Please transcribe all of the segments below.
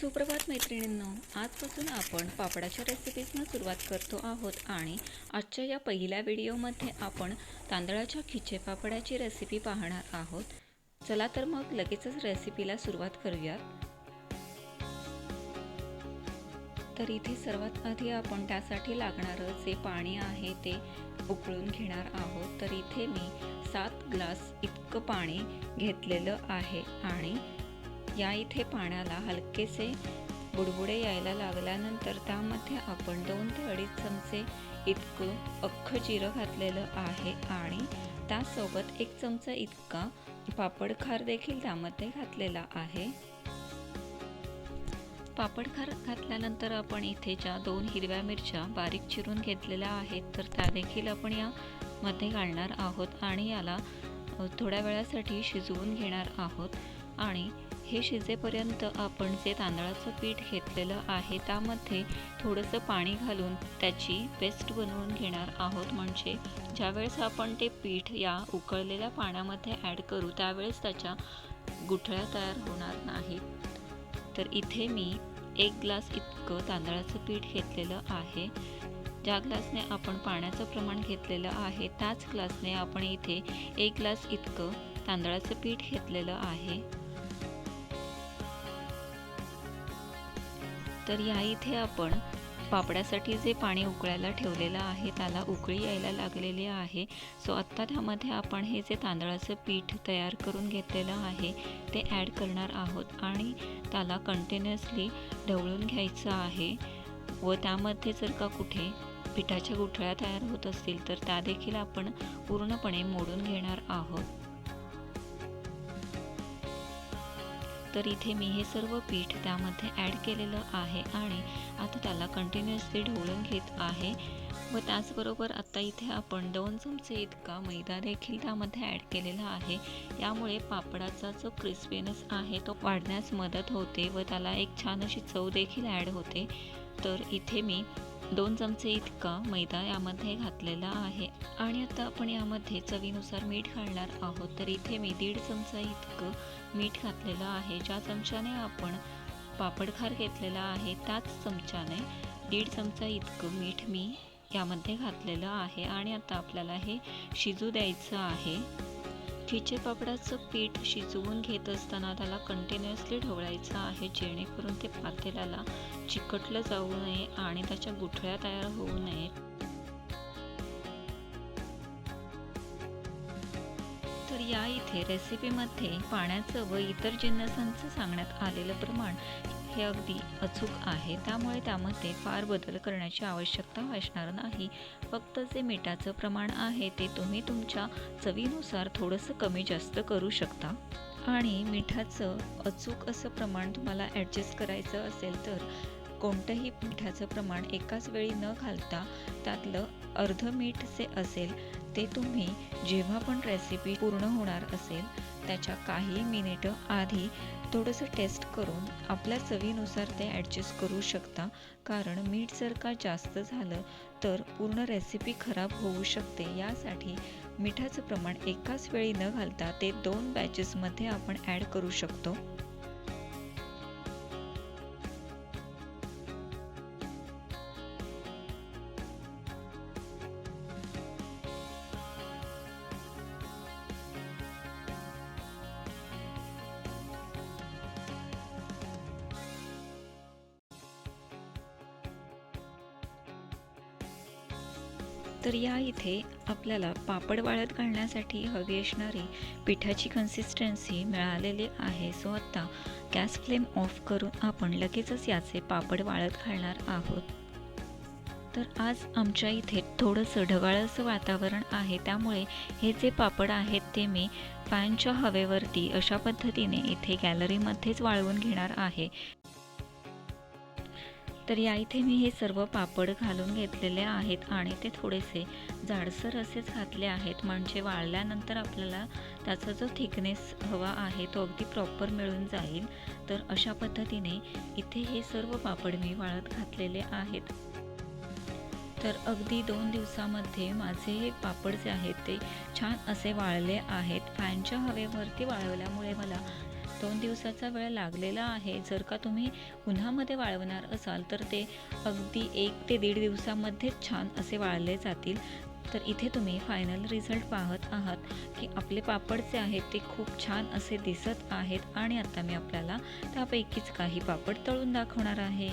सुप्रभात मैत्रिणींनो आजपासून आपण पापडाच्या रेसिपीजनं सुरुवात करतो आहोत आणि आजच्या या पहिल्या व्हिडिओमध्ये आपण तांदळाच्या खिचे पापडाची रेसिपी पाहणार आहोत. चला तर मग लगेचच रेसिपीला सुरुवात करूयात. तर इथे सर्वात आधी आपण त्यासाठी लागणारं जे पाणी आहे ते उकळून घेणार आहोत. तर इथे मी सात ग्लास इतकं पाणी घेतलेलं आहे आणि या इथे पाण्याला हलकेसे बुडबुडे यायला लागल्यानंतर त्यामध्ये आपण दोन ते अडीच चमचे इतकं अख्खं जिरं घातलेलं आहे आणि त्यासोबत एक चमचा इतका पापड खार देखील त्यामध्ये घातलेला आहे. पापड खार घातल्यानंतर आपण इथे ज्या दोन हिरव्या मिरच्या बारीक चिरून घेतलेल्या आहेत तर त्या देखील आपण यामध्ये घालणार आहोत आणि याला थोड्या वेळासाठी शिजवून घेणार आहोत आणि हे शिजेपर्यंत आपण जे तांदळाचं पीठ घेतलेलं आहे त्यामध्ये थोडंसं पाणी घालून त्याची पेस्ट बनवून घेणार आहोत. म्हणजे ज्यावेळेस आपण ते पीठ या उकळलेल्या पाण्यामध्ये ॲड करू त्यावेळेस त्याच्या गुठळ्या तयार होणार नाहीत. तर इथे मी एक ग्लास इतकं तांदळाचं पीठ घेतलेलं आहे. ज्या ग्लासने आपण पाण्याचं प्रमाण घेतलेलं आहे त्याच ग्लासने आपण इथे एक ग्लास इतकं तांदळाचं पीठ घेतलेलं आहे. तर या इथे आपण. पापड्यासाठी जे पाणी उकळायला ठेवलेलं आहे त्याला उकळी यायला लागलेली आहे. सो आत्ता त्यामध्ये आपण हे जे तांदळाचं पीठ तयार करून घेतलेलं आहे ते ॲड करणार आहोत आणि त्याला कंटिन्युअसली ढवळून घ्यायचं आहे. व त्यामध्ये जर का कुठे पिठाच्या गुठळ्या तयार होत असतील तर त्या देखील आपण पूर्णपणे मोडून घेणार आहोत. तर इथे मी हे सर्व पीठ त्यामध्ये ॲड केलेलं आहे आणि आता त्याला कंटिन्युअसली ढवळून घेत आहे. व त्याचबरोबर आता इथे आपण दोन चमचे इतका मैदा देखील त्यामध्ये ॲड केलेला आहे. यामुळे पापडाचा जो क्रिस्पीनेस आहे तो वाढण्यास मदत होते व त्याला एक छान अशी चव देखील ॲड होते. तर इथे मी दोन चमचे इतका मैदा यामध्ये घातलेला आहे. आणि आता आपण यामध्ये चवीनुसार मीठ घालणार आहोत. तर इथे मी दीड चमचा इतकं मीठ घातलेलं आहे. ज्या चमच्याने आपण पापडखार घेतलेला आहे त्याच चमच्याने दीड चमचा इतकं मीठ मी यामध्ये घातलेलं आहे. आणि आता आपल्याला हे शिजू द्यायचं आहे. खिचे पापडाचं पीठ शिजवून घेत असताना त्याला कंटिन्युअसली ढवळायचं आहे जेणेकरून ते पातेल्याला चिकटलं जाऊ नये आणि त्याच्या गुठळ्या तयार होऊ नये तर या इथे रेसिपीमध्ये पाण्याचं व इतर जिन्नसांचं सांगण्यात आलेलं प्रमाण हे अगदी अचूक आहे. त्यामुळे त्यामध्ये फार बदल करण्याची आवश्यकता असणार नाही. फक्त जे मिठाचं प्रमाण आहे ते तुम्ही तुमच्या चवीनुसार थोडंसं कमी जास्त करू शकता. आणि मिठाचं अचूक असं प्रमाण तुम्हाला ॲडजस्ट करायचं असेल तर कोणतंही मिठाचं प्रमाण एकाच वेळी न घालता त्यातलं अर्ध मीठ जे असेल ते तुम्ही जेव्हा पण रेसिपी पूर्ण होणार असेल त्याच्या काही मिनिटं आधी थोडंसं टेस्ट करून आपल्या चवीनुसार ते ॲडजस्ट करू शकता. कारण मीठ जर का जास्त झालं तर पूर्ण रेसिपी खराब होऊ शकते. यासाठी मिठाचं प्रमाण एकाच वेळी न घालता ते दोन बॅचेसमध्ये आपण ॲड करू शकतो. तर या इथे आपल्याला पापड वाळत घालण्यासाठी हवी असणारी पिठाची कन्सिस्टन्सी मिळालेली आहे. सो आत्ता गॅस फ्लेम ऑफ करून आपण लगेचच याचे पापड वाळत घालणार आहोत. तर आज आमच्या इथे थोडंसं ढगाळचं वातावरण आहे. त्यामुळे हे जे पापड आहेत ते मी फॅनच्या हवेवरती अशा पद्धतीने इथे गॅलरीमध्येच वाळवून घेणार आहे. तर या इथे मी हे सर्व पापड घालून घेतलेले आहेत आणि ते थोडेसे जाडसर असेच घातले आहेत. म्हणजे वाळल्यानंतर आपल्याला त्याचा जो थिकनेस हवा आहे तो अगदी प्रॉपर मिळून जाईल. तर अशा पद्धतीने इथे हे सर्व पापड मी वाळत घातलेले आहेत. तर अगदी दोन दिवसामध्ये माझे हे पापड जे आहेत ते छान असे वाळले आहेत. फॅनच्या हवेवरती वाळवल्यामुळे मला दोन दिवसाचा वेळ लागलेला आहे. जर का तुम्ही उन्हामध्ये वाळवणार असाल तर ते अगदी एक ते दीड दिवसामध्येच छान असे वाळले जातील. तर इथे तुम्ही फायनल रिझल्ट पाहत आहात की आपले पापड जे आहेत ते खूप छान असे दिसत आहेत. आणि आता मी आपल्याला त्यापैकीच काही पापड तळून दाखवणार आहे.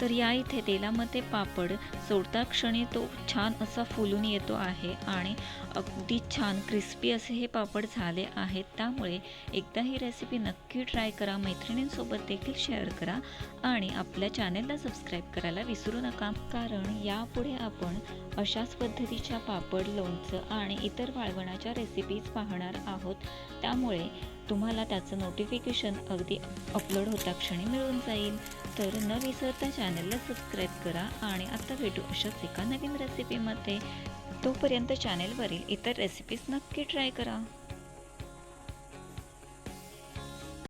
तर या इथे तेलामध्ये पापड सोडता क्षणी तो छान असा फुलून येतो आहे आणि अगदी छान क्रिस्पी असे हे पापड झाले आहेत. त्यामुळे एकदा ही रेसिपी नक्की ट्राय करा. मैत्रिणींसोबत देखील शेअर करा आणि आपल्या चॅनेलला सबस्क्राईब करायला विसरू नका. कारण यापुढे आपण अशाच पद्धतीच्या पापड लोणचं आणि इतर वाळवणाच्या रेसिपीज पाहणार आहोत. त्यामुळे तुम्हाला त्याचं नोटिफिकेशन अगदी अपलोड होता क्षणी मिळून जाईल. तर न विसरता चॅनलला सबस्क्राईब करा आणि आत्ता भेटू अशाच एका नवीन रेसिपीमध्ये तोपर्यंत चॅनेलवरील इतर रेसिपीज नक्की ट्राय करा.